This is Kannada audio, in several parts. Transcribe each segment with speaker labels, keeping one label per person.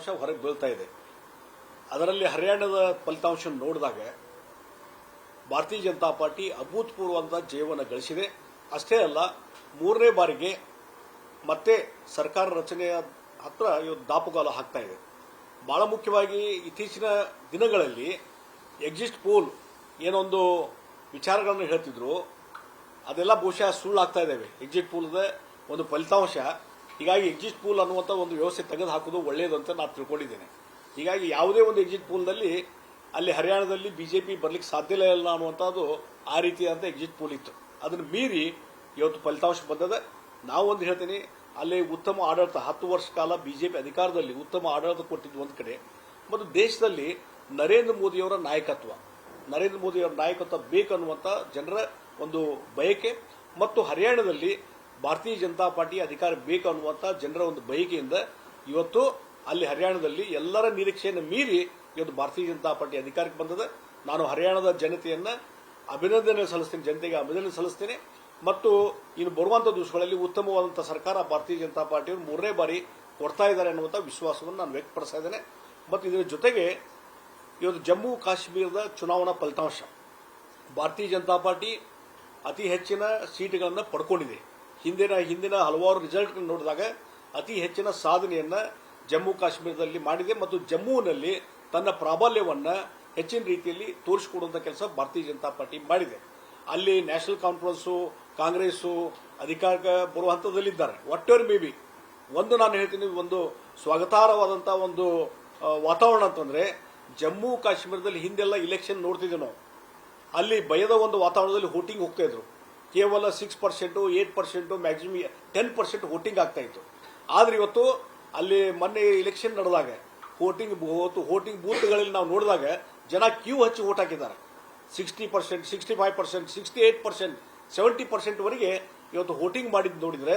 Speaker 1: ಫಲಿತಾಂಶ ಹೊರಗೆ ಬೀಳ್ತಾ ಇದೆ. ಅದರಲ್ಲಿ ಹರಿಯಾಣದ ಫಲಿತಾಂಶ ನೋಡಿದಾಗ ಭಾರತೀಯ ಜನತಾ ಪಾರ್ಟಿ ಅಭೂತಪೂರ್ವವಾದ ಜಯವನ್ನು ಗಳಿಸಿದೆ. ಅಷ್ಟೇ ಅಲ್ಲ, ಮೂರನೇ ಬಾರಿಗೆ ಮತ್ತೆ ಸರ್ಕಾರ ರಚನೆಯ ಹತ್ರ ಇವತ್ತು ದಾಪುಗಾಲು ಹಾಕ್ತಾ ಇದೆ. ಬಹಳ ಮುಖ್ಯವಾಗಿ ಇತ್ತೀಚಿನ ದಿನಗಳಲ್ಲಿ ಎಕ್ಸಿಸ್ಟ್ ಪೋಲ್ ಏನೊಂದು ವಿಚಾರಗಳನ್ನು ಹೇಳ್ತಿದ್ರು. ಅದೆಲ್ಲ ಬಹುಶಃ ಸುಳ್ಳಾಗ್ತಾ ಇದ್ದಾವೆ ಎಕ್ಸಿಟ್ ಪೋಲ್ದ ಒಂದು ಫಲಿತಾಂಶ ಹೀಗಾಗಿ ಎಕ್ಸಿಟ್ ಪೂಲ್ ಅನ್ನುವಂಥ ಒಂದು ವ್ಯವಸ್ಥೆ ತೆಗೆದು ಹಾಕೋದು ಒಳ್ಳೆಯದು ಅಂತ ನಾನು ತಿಳ್ಕೊಂಡಿದ್ದೇನೆ. ಹೀಗಾಗಿ ಯಾವುದೇ ಒಂದು ಎಕ್ಸಿಟ್ ಪೂಲ್ನಲ್ಲಿ ಅಲ್ಲಿ ಹರಿಯಾಣದಲ್ಲಿ ಬಿಜೆಪಿ ಬರಲಿಕ್ಕೆ ಸಾಧ್ಯ ಇಲ್ಲ ಅನ್ನುವಂಥದ್ದು ಆ ರೀತಿಯಾದಂಥ ಎಕ್ಸಿಟ್ ಪೂಲ್ ಇತ್ತು. ಅದನ್ನು ಮೀರಿ ಇವತ್ತು ಫಲಿತಾಂಶ ಬಂದದ. ಒಂದು ಹೇಳ್ತೀನಿ, ಅಲ್ಲಿ ಉತ್ತಮ ಆಡಳಿತ, ಹತ್ತು ವರ್ಷ ಕಾಲ ಬಿಜೆಪಿ ಅಧಿಕಾರದಲ್ಲಿ ಉತ್ತಮ ಆಡಳಿತ ಕೊಟ್ಟಿದ್ದು ಒಂದು ಕಡೆ. ಮತ್ತು ದೇಶದಲ್ಲಿ ನರೇಂದ್ರ ಮೋದಿಯವರ ನಾಯಕತ್ವ. ನರೇಂದ್ರ ಮೋದಿಯವರ ನಾಯಕತ್ವ ಬೇಕನ್ನುವಂಥ ಜನರ ಒಂದು ಬಯಕೆ. ಮತ್ತು ಹರಿಯಾಣದಲ್ಲಿ ಭಾರತೀಯ ಜನತಾ ಪಾರ್ಟಿ ಅಧಿಕಾರ ಬೇಕು ಅನ್ನುವಂಥ ಜನರ ಒಂದು ಬಯಕೆಯಿಂದ ಇವತ್ತು ಅಲ್ಲಿ ಹರಿಯಾಣದಲ್ಲಿ ಎಲ್ಲರ ನಿರೀಕ್ಷೆಯನ್ನು ಮೀರಿ ಇವತ್ತು ಭಾರತೀಯ ಜನತಾ ಪಾರ್ಟಿ ಅಧಿಕಾರಕ್ಕೆ ಬಂದದ. ನಾನು ಹರಿಯಾಣದ ಜನತೆಯನ್ನ ಅಭಿನಂದನೆ ಸಲ್ಲಿಸ್ತೀನಿ, ಜನತೆಗೆ ಅಭಿನಂದನೆ ಸಲ್ಲಿಸ್ತೇನೆ. ಮತ್ತು ಇನ್ನು ಬರುವಂಥ ದಿವಸಗಳಲ್ಲಿ ಉತ್ತಮವಾದಂಥ ಸರ್ಕಾರ ಭಾರತೀಯ ಜನತಾ ಪಾರ್ಟಿಯವರು ಮೂರನೇ ಬಾರಿ ಕೊಡ್ತಾ ಇದ್ದಾರೆ ಅನ್ನುವಂಥ ವಿಶ್ವಾಸವನ್ನು ನಾನು ವ್ಯಕ್ತಪಡಿಸ್ತಾ ಇದ್ದೇನೆ. ಮತ್ತು ಇದರ ಜೊತೆಗೆ ಇವತ್ತು ಜಮ್ಮು ಕಾಶ್ಮೀರದ ಚುನಾವಣಾ ಫಲಿತಾಂಶ. ಭಾರತೀಯ ಜನತಾ ಪಾರ್ಟಿ ಅತಿ ಹೆಚ್ಚಿನ ಸೀಟುಗಳನ್ನು ಪಡ್ಕೊಂಡಿದೆ. ಹಿಂದಿನ ಹಿಂದಿನ ಹಲವಾರು ರಿಸಲ್ಟ್ ನೋಡಿದಾಗ ಅತಿ ಹೆಚ್ಚಿನ ಸಾಧನೆಯನ್ನ ಜಮ್ಮು ಕಾಶ್ಮೀರದಲ್ಲಿ ಮಾಡಿದೆ ಮತ್ತು ಜಮ್ಮುವಿನಲ್ಲಿ ತನ್ನ ಪ್ರಾಬಲ್ಯವನ್ನ ಹೆಚ್ಚಿನ ರೀತಿಯಲ್ಲಿ ತೋರಿಸಿಕೊಡುವಂತ ಕೆಲಸ ಭಾರತೀಯ ಜನತಾ ಪಾರ್ಟಿ ಮಾಡಿದೆ. ಅಲ್ಲಿ ನ್ಯಾಷನಲ್ ಕಾನ್ಫರೆನ್ಸು ಕಾಂಗ್ರೆಸ್ಸು ಅಧಿಕಾರಕ್ಕೆ ಬರುವ ಹಂತದಲ್ಲಿದ್ದಾರೆ. ಎವರ್ ಮೇ ಬಿ ಒಂದು ನಾನು ಹೇಳ್ತೀನಿ, ಒಂದು ಸ್ವಾಗತಾರ್ಹವಾದಂಥ ಒಂದು ವಾತಾವರಣ ಅಂತಂದ್ರೆ ಜಮ್ಮು ಕಾಶ್ಮೀರದಲ್ಲಿ ಹಿಂದೆಲ್ಲ ಇಲೆಕ್ಷನ್ ನೋಡ್ತಿದ್ದೆ ನಾವು. ಅಲ್ಲಿ ಭಯದ ಒಂದು ವಾತಾವರಣದಲ್ಲಿ ಹೋಟಿಂಗ್ ಹೋಗ್ತಾ ಇದ್ರು. ಕೇವಲ six percent eight percent maximum ten percent voting ಆಗ್ತಾ ಇತ್ತು. ಆದ್ರೆ ಇವತ್ತು ಅಲ್ಲಿ ಮೊನ್ನೆ ಇಲೆಕ್ಷನ್ ನಡೆದಾಗ ವೋಟಿಂಗ್ ವೋಟಿಂಗ್ ಬೂತ್ಗಳಲ್ಲಿ ನಾವು ನೋಡಿದಾಗ ಜನ ಕ್ಯೂ ಹಚ್ಚಿ ವೋಟ್ ಹಾಕಿದ್ದಾರೆ. Sixty percent sixty five percent sixty eight percent seventy ಪರ್ಸೆಂಟ್ವರೆಗೆ ಇವತ್ತು ವೋಟಿಂಗ್ ಮಾಡಿದ್ದು ನೋಡಿದರೆ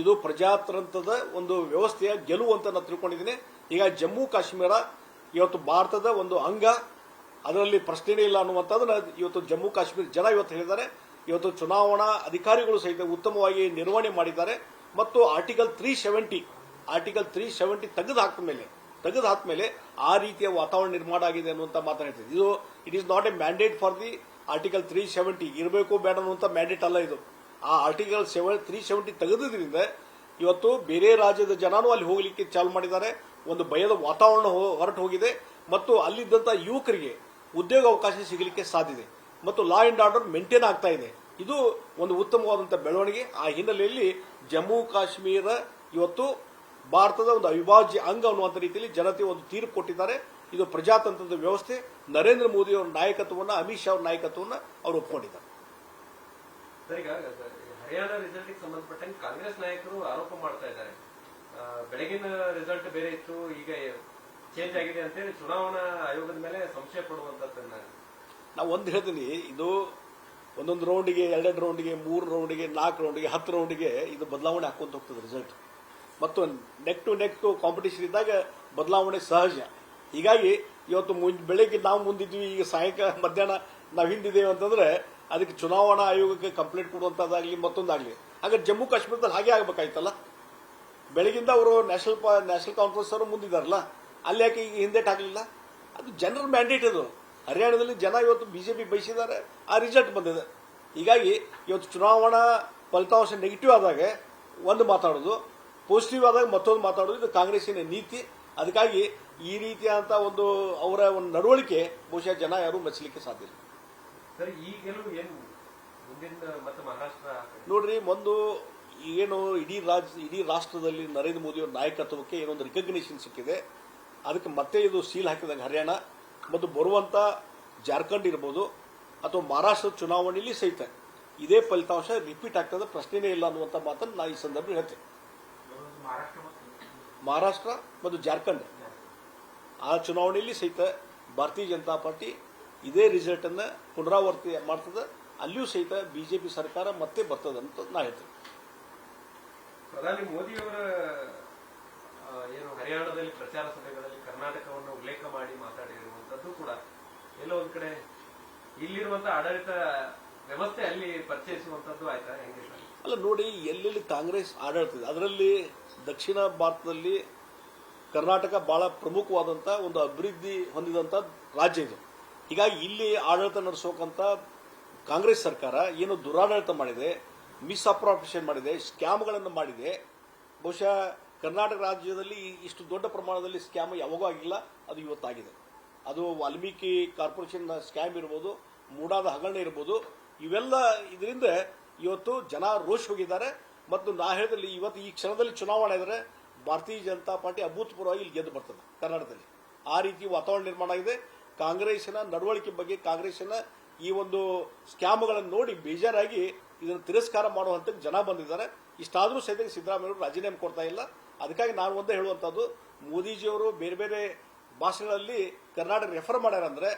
Speaker 1: ಇದು ಪ್ರಜಾತಂತ್ರದ ಒಂದು ವ್ಯವಸ್ಥೆಯ ಗೆಲುವು ಅಂತ ನಾನು ತಿಳ್ಕೊಂಡಿದ್ದೀನಿ. ಈಗ ಜಮ್ಮು ಕಾಶ್ಮೀರ ಇವತ್ತು ಭಾರತದ ಒಂದು ಅಂಗ, ಅದರಲ್ಲಿ ಪ್ರಶ್ನೆನೇ ಇಲ್ಲ ಅನ್ನುವಂಥದ್ದನ್ನ ಇವತ್ತು ಜಮ್ಮು ಕಾಶ್ಮೀರ ಜನ ಇವತ್ತು ಹೇಳಿದ್ದಾರೆ. ಇವತ್ತು ಚುನಾವಣಾ ಅಧಿಕಾರಿಗಳು ಸಹಿತ ಉತ್ತಮವಾಗಿ ನಿರ್ವಹಣೆ ಮಾಡಿದ್ದಾರೆ. ಮತ್ತು article three seventy article three seventy ತೆಗೆದು ಮೇಲೆ ತೆಗೆದು ಮೇಲೆ ಆ ರೀತಿಯ ವಾತಾವರಣ ನಿರ್ಮಾಣ ಆಗಿದೆ ಅನ್ನುವಂಥ ಮಾತನಾಡ್ತಿದೆ ಇದು it is not a mandate for the article three seventy ಇರಬೇಕು ಬೇಡ ಅನ್ನುವಂಥ ಮ್ಯಾಂಡೇಟ್ ಅಲ್ಲ ಇದು. ಆ ಆರ್ಟಿಕಲ್ ಸೆವೆನ್ ತ್ರೀ ಸೆವೆಂಟಿ ತೆಗೆದ್ರಿಂದ ಇವತ್ತು ಬೇರೆ ರಾಜ್ಯದ ಜನನೂ ಅಲ್ಲಿ ಹೋಗಲಿಕ್ಕೆ ಚಾಲು ಮಾಡಿದ್ದಾರೆ. ಒಂದು ಭಯದ ವಾತಾವರಣ ಹೊರಟು ಹೋಗಿದೆ. ಮತ್ತು ಅಲ್ಲಿದ್ದಂಥ ಯುವಕರಿಗೆ ಉದ್ಯೋಗ ಅವಕಾಶ ಸಿಗಲಿಕ್ಕೆ ಸಾಧ್ಯತೆ ಮತ್ತು ಲಾ ಅಂಡ್ ಆರ್ಡರ್ ಮೇಂಟೈನ್ ಆಗ್ತಾ ಇದೆ. ಇದು ಒಂದು ಉತ್ತಮವಾದಂಥ ಬೆಳವಣಿಗೆ. ಆ ಹಿನ್ನೆಲೆಯಲ್ಲಿ ಜಮ್ಮು ಕಾಶ್ಮೀರ ಇವತ್ತು ಭಾರತದ ಒಂದು ಅವಿಭಾಜ್ಯ ಅಂಗ ಅನ್ನುವಂಥ ರೀತಿಯಲ್ಲಿ ಜನತೆ ಒಂದು ತೀರ್ಪು ಕೊಟ್ಟಿದ್ದಾರೆ. ಇದು ಪ್ರಜಾತಂತ್ರದ ವ್ಯವಸ್ಥೆ. ನರೇಂದ್ರ ಮೋದಿ ಅವರ ನಾಯಕತ್ವವನ್ನು, ಅಮಿತ್ ಶಾ ಅವರ ನಾಯಕತ್ವವನ್ನು ಅವರು
Speaker 2: ಒಪ್ಪಿಕೊಂಡಿದ್ದಾರೆ ಹರಿಯಾಣ ರಿಸಲ್ಟ್ ಸಂಬಂಧಪಟ್ಟಂಗೆ ಕಾಂಗ್ರೆಸ್ ನಾಯಕರು ಆರೋಪ ಮಾಡ್ತಾ ಇದ್ದಾರೆ. ಬೆಳಗಿನ ರಿಸಲ್ಟ್ ಬೇರೆ ಇತ್ತು. ಈಗ ಚೇಂಜ್ ಆಗಿದೆ ಅಂತೇಳಿ ಚುನಾವಣಾ ಆಯೋಗದ ಮೇಲೆ ಸಂಶಯ ಪಡುವಂತದ್ದನ್ನ
Speaker 1: ನಾವು ಒಂದು ಹೇಳ್ತೀನಿ ಇದು ಒಂದೊಂದು ರೌಂಡಿಗೆ ಎರಡೆರಡು ರೌಂಡಿಗೆ ಮೂರು ರೌಂಡಿಗೆ ನಾಲ್ಕು ರೌಂಡಿಗೆ ಹತ್ತು ರೌಂಡಿಗೆ ಇದು ಬದಲಾವಣೆ ಹಾಕೊಂತ ಹೋಗ್ತದೆ ರಿಸಲ್ಟ್ ಮತ್ತು ನೆಕ್ ಟು ನೆಕ್ ಕಾಂಪಿಟೇಷನ್ ಇದ್ದಾಗ ಬದಲಾವಣೆ ಸಹಜ. ಹೀಗಾಗಿ ಇವತ್ತು ಮುಂ ಬೆಳಗ್ಗೆ ನಾವು ಮುಂದಿದ್ವಿ, ಈಗ ಸಾಯಂಕಾಲ ಮಧ್ಯಾಹ್ನ ನಾವು ಹಿಂದಿದ್ದೇವೆ ಅಂತಂದ್ರೆ ಅದಕ್ಕೆ ಚುನಾವಣಾ ಆಯೋಗಕ್ಕೆ ಕಂಪ್ಲೇಂಟ್ ಕೊಡುವಂಥದ್ದಾಗಲಿ ಮತ್ತೊಂದಾಗಲಿ. ಹಾಗಾದ್ರೆ ಜಮ್ಮು ಕಾಶ್ಮೀರದಲ್ಲಿ ಹಾಗೆ ಆಗಬೇಕಾಯ್ತಲ್ಲ? ಬೆಳಗಿಂದ ಅವರು ನ್ಯಾಷನಲ್ ನ್ಯಾಷನಲ್ ಕಾನ್ಫರೆನ್ಸ್ ಅವರು ಮುಂದಿದ್ದಾರಲ್ಲ? ಅಲ್ಲಿ ಯಾಕೆ ಈಗ ಹಿಂದೆ ಹಾಕಲಿಲ್ಲ? ಅದು ಜನರಲ್ ಮ್ಯಾಂಡೇಟ್ ಅದು. ಹರಿಯಾಣದಲ್ಲಿ ಜನ ಇವತ್ತು ಬಿಜೆಪಿ ಬಯಸಿದ್ದಾರೆ. ಆ ರಿಸಲ್ಟ್ ಬಂದಿದೆ. ಹೀಗಾಗಿ ಇವತ್ತು ಚುನಾವಣಾ ಫಲಿತಾಂಶ ನೆಗೆಟಿವ್ ಆದಾಗ ಒಂದು ಮಾತಾಡೋದು ಪಾಸಿಟಿವ್ ಆದಾಗ ಮತ್ತೊಂದು ಮಾತಾಡೋದು. ಇದು ಕಾಂಗ್ರೆಸ್ಸಿನ ನೀತಿ. ಅದಕ್ಕಾಗಿ ಈ ರೀತಿಯಾದಂಥ ಒಂದು ಅವರ ಒಂದು ನಡವಳಿಕೆ ಬಹುಶಃ ಜನ ಯಾರು ಮೆಚ್ಚಲಿಕ್ಕೆ ಸಾಧ್ಯ ಇಲ್ಲ. ನೋಡ್ರಿ ಒಂದು ಏನು ಇಡೀ ರಾಜ್ಯ ಇಡೀ ರಾಷ್ಟ್ರದಲ್ಲಿ ನರೇಂದ್ರ ಮೋದಿ ಅವರ ನಾಯಕತ್ವಕ್ಕೆ ಏನೊಂದು ರಿಕಗ್ನಿಷನ್ ಸಿಕ್ಕಿದೆ. ಅದಕ್ಕೆ ಮತ್ತೆ ಇದು ಸೀಲ್ ಹಾಕಿದಂಗೆ ಹರಿಯಾಣ. ಮತ್ತು ಬರುವಂಥ ಜಾರ್ಖಂಡ್ ಇರ್ಬೋದು ಅಥವಾ ಮಹಾರಾಷ್ಟ್ರ ಚುನಾವಣೆಯಲ್ಲಿ ಸಹಿತ ಇದೇ ಫಲಿತಾಂಶ ರಿಪೀಟ್ ಆಗ್ತದೆ, ಪ್ರಶ್ನೆನೇ ಇಲ್ಲ ಅನ್ನುವಂಥ ಮಾತನ್ನು ನಾನು ಈ ಸಂದರ್ಭ ಹೇಳ್ತೇನೆ. ಮಹಾರಾಷ್ಟ್ರ ಮತ್ತು ಜಾರ್ಖಂಡ್. ಆ ಚುನಾವಣೆಯಲ್ಲಿ ಸಹಿತ ಭಾರತೀಯ ಜನತಾ ಪಾರ್ಟಿ ಇದೇ ರಿಸಲ್ಟನ್ನು ಪುನರಾವರ್ತಿ ಮಾಡ್ತದೆ. ಅಲ್ಲಿಯೂ ಸಹಿತ ಬಿಜೆಪಿ ಸರ್ಕಾರ ಮತ್ತೆ ಬರ್ತದೆ ಅಂತ ನಾ ಹೇಳ್ತೇನೆ.
Speaker 2: ಪ್ರಧಾನಿ ಮೋದಿಯವರ ಏನು ಹರಿಯಾಣದಲ್ಲಿ ಪ್ರಚಾರ ಸಭೆಗಳಲ್ಲಿ ಕರ್ನಾಟಕವನ್ನು ಉಲ್ಲೇಖ ಮಾಡಿ ಮಾತಾಡಿರುವಂತದ್ದು ಕೂಡ ಎಲ್ಲೋ ಒಂದ್ ಕಡೆ ಇಲ್ಲಿರುವಂತ ಆಡಳಿತ ವ್ಯವಸ್ಥೆ ಅಲ್ಲಿ ಪರಿಚಯಿಸುವಂತದ್ದು ಆಯ್ತಾ, ಹೆಂಗೆ
Speaker 1: ಅಲ್ಲ, ನೋಡಿ, ಎಲ್ಲೆಲ್ಲಿ ಕಾಂಗ್ರೆಸ್ ಆಡಳಿತ ಇದೆ, ಅದರಲ್ಲಿ ದಕ್ಷಿಣ ಭಾರತದಲ್ಲಿ ಕರ್ನಾಟಕ ಬಹಳ ಪ್ರಮುಖವಾದಂಥ ಒಂದು ಅಭಿವೃದ್ಧಿ ಹೊಂದಿದಂಥ ರಾಜ್ಯ ಇದು. ಹೀಗಾಗಿ ಇಲ್ಲಿ ಆಡಳಿತ ನಡೆಸೋಕಂತ ಕಾಂಗ್ರೆಸ್ ಸರ್ಕಾರ ಏನು ದುರಾಡಳಿತ ಮಾಡಿದೆ ಮಿಸ್ಅಪ್ರಾಪ್ರೇಷನ್ ಮಾಡಿದೆ, ಸ್ಕ್ಯಾಮ್ಗಳನ್ನು ಮಾಡಿದೆ, ಬಹುಶಃ ಕರ್ನಾಟಕ ರಾಜ್ಯದಲ್ಲಿ ಇಷ್ಟು ದೊಡ್ಡ ಪ್ರಮಾಣದಲ್ಲಿ ಸ್ಕ್ಯಾಮ್ ಯಾವಾಗೂ ಆಗಿಲ್ಲ, ಅದು ಇವತ್ತಾಗಿದೆ. ಅದು ವಾಲ್ಮೀಕಿ ಕಾರ್ಪೊರೇಷನ್ ಸ್ಕ್ಯಾಮ್ ಇರ್ಬೋದು, ಮೂಡಾದ ಹಗರಣ ಇರ್ಬೋದು, ಇವೆಲ್ಲ ಇದರಿಂದ ಇವತ್ತು ಜನ ರೋಷ್ ಹೋಗಿದ್ದಾರೆ. ಮತ್ತು ನಾ ಹೇಳಿದಲ್ಲಿ ಇವತ್ತು ಈ ಕ್ಷಣದಲ್ಲಿ ಚುನಾವಣೆ ಇದ್ದರೆ ಭಾರತೀಯ ಜನತಾ ಪಾರ್ಟಿ ಅಭೂತಪೂರ್ವವಾಗಿ ಇಲ್ಲಿ ಗೆದ್ದು ಬರ್ತದೆ ಕರ್ನಾಟಕದಲ್ಲಿ. ಆ ರೀತಿ ವಾತಾವರಣ ನಿರ್ಮಾಣ ಆಗಿದೆ. ಕಾಂಗ್ರೆಸ್ನ ನಡವಳಿಕೆ ಬಗ್ಗೆ ಕಾಂಗ್ರೆಸ್ನ ಈ ಒಂದು ಸ್ಕ್ಯಾಮ್ಗಳನ್ನು ನೋಡಿ ಬೇಜಾರಾಗಿ ಇದನ್ನು ತಿರಸ್ಕಾರ ಮಾಡುವಂಥ ಜನ ಬಂದಿದ್ದಾರೆ. ಇಷ್ಟಾದರೂ ಸಹಿತ ಸಿದ್ದರಾಮಯ್ಯ ರಾಜೀನಾಮೆ ಕೊಡ್ತಾ ಇಲ್ಲ. ಅದಕ್ಕಾಗಿ ನಾನು ಒಂದೇ ಹೇಳುವಂಥದ್ದು ಮೋದಿಜಿಯವರು ಬೇರೆ ಬೇರೆ ಭಾಷೆಗಳಲ್ಲಿ ಕರ್ನಾಟಕ ರೆಫರ್ ಮಾಡ್ಯಾರ ಅಂದ್ರೆ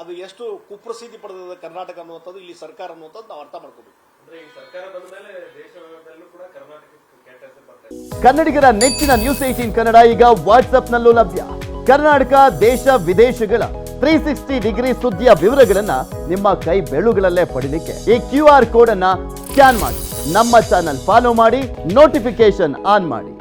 Speaker 1: ಅದು ಎಷ್ಟು ಕುಪ್ರಸಿದ್ಧಿ ಪಡೆದಿದೆ ಕರ್ನಾಟಕ ಅನ್ನುವಂಥದ್ದು ಇಲ್ಲಿ ಸರ್ಕಾರ ಅನ್ನುವಂಥದ್ದು ನಾವು ಅರ್ಥ ಮಾಡ್ಕೋಬೇಕು.
Speaker 2: ಅಂದ್ರೆ ಈ ಸರ್ಕಾರ ಬಂದ ಮೇಲೆ ದೇಶದಲ್ಲೂ ಕೂಡ ಕರ್ನಾಟಕಕ್ಕೆ ಕೆಟ್ಟ ಹೆಸರು ಬರ್ತಾ
Speaker 3: ಕನ್ನಡಿಗರ ನೆಚ್ಚಿನ ನ್ಯೂಸ್ ಏಟೀನ್ ಕನ್ನಡ ಈಗ ವಾಟ್ಸ್ಆಪ್ನಲ್ಲೂ ಲಭ್ಯ. ಕರ್ನಾಟಕ ದೇಶ ವಿದೇಶಗಳ ತ್ರೀ ಸಿಕ್ಸ್ಟಿ ಡಿಗ್ರಿ ಸುದ್ದಿಯ ವಿವರಗಳನ್ನ ನಿಮ್ಮ ಕೈ ಬೆಳುಗಳಲ್ಲೇ ಪಡಿಲಿಕ್ಕೆ ಈ ಕ್ಯೂ ಆರ್ ಕೋಡ್ ಅನ್ನ ಸ್ಕ್ಯಾನ್ ಮಾಡಿ. ನಮ್ಮ ಚಾನಲ್ ಫಾಲೋ ಮಾಡಿ ನೋಟಿಫಿಕೇಶನ್ ಆನ್ ಮಾಡಿ.